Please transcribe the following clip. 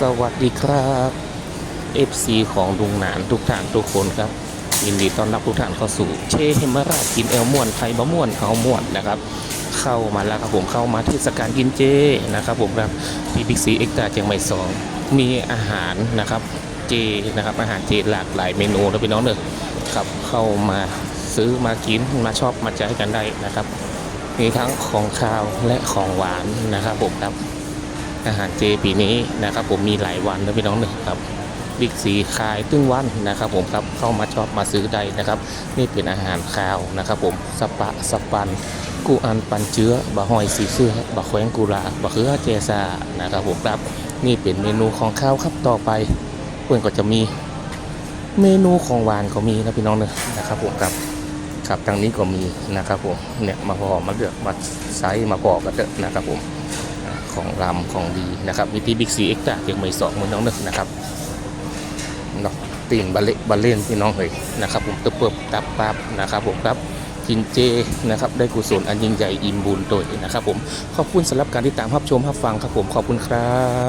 สวัสดีครับ FC ของลุงหนานทุกท่านทุกคนครับยินดีต้อนรับทุกท่านเข้าสู่เชเฮมราชกินเอลม่วนไทยบะม่วนเขาม่วนนะครับ เข้ามาแล้วครับผมเข้ามาเทศกาลกินเจนะครับผมครับที่บิ๊กซีเอ็กตาเชียงใหม่สองมีอาหารนะครับเจนะครับอาหารเจหลากหลายเมนูนะพี่น้องเนอะครับเข้ามาซื้อมากินมาชอบมาใจกันได้นะครับ มีทั้งของคาวและของหวานนะครับผมครับ อาหารเจปีนี้นะครับ ผมมีหลายวันนะพี่น้องเนอะครับบิ๊กซีขายตึ้งวันนะครับ ผมครับเข้ามาชอบมาซื้อได้นะครับ นี่เป็นอาหารคาวนะครับ ผมสปะสปันกูอันปันเชื้อบะหอยสีเสื้อบะแขวงกุลาบะเขือเจซานะครับ ผมครับนี่เป็นเมนูของข้าวครับต่อไปเพื่อนก็จะมีเมนูของหวานก็มีนะพี่น้องเนอะนะครับผมครับครับทางนี้ก็มีนะครับผมเนี่ยมาพอมาเลือกมาไซส์มาพอกันเถอะนะครับผม ของรำของดีนะครับมีที่บิ๊กซีเอ็กซ์ตร้าเชียงใหม่สองมือน้องนึกนะครับเนาะตีนบาเล่บาเล่นพี่น้องเลยนะครับ ผมตะเปิบตับปับนะครับ ผมครับกินเจนะครับได้กุศลอันยิ่งใหญ่อิ่มบุญโดยนะครับ ผมขอบคุณสำหรับการติดตามรับชมรับฟังครับผมขอบคุณครับ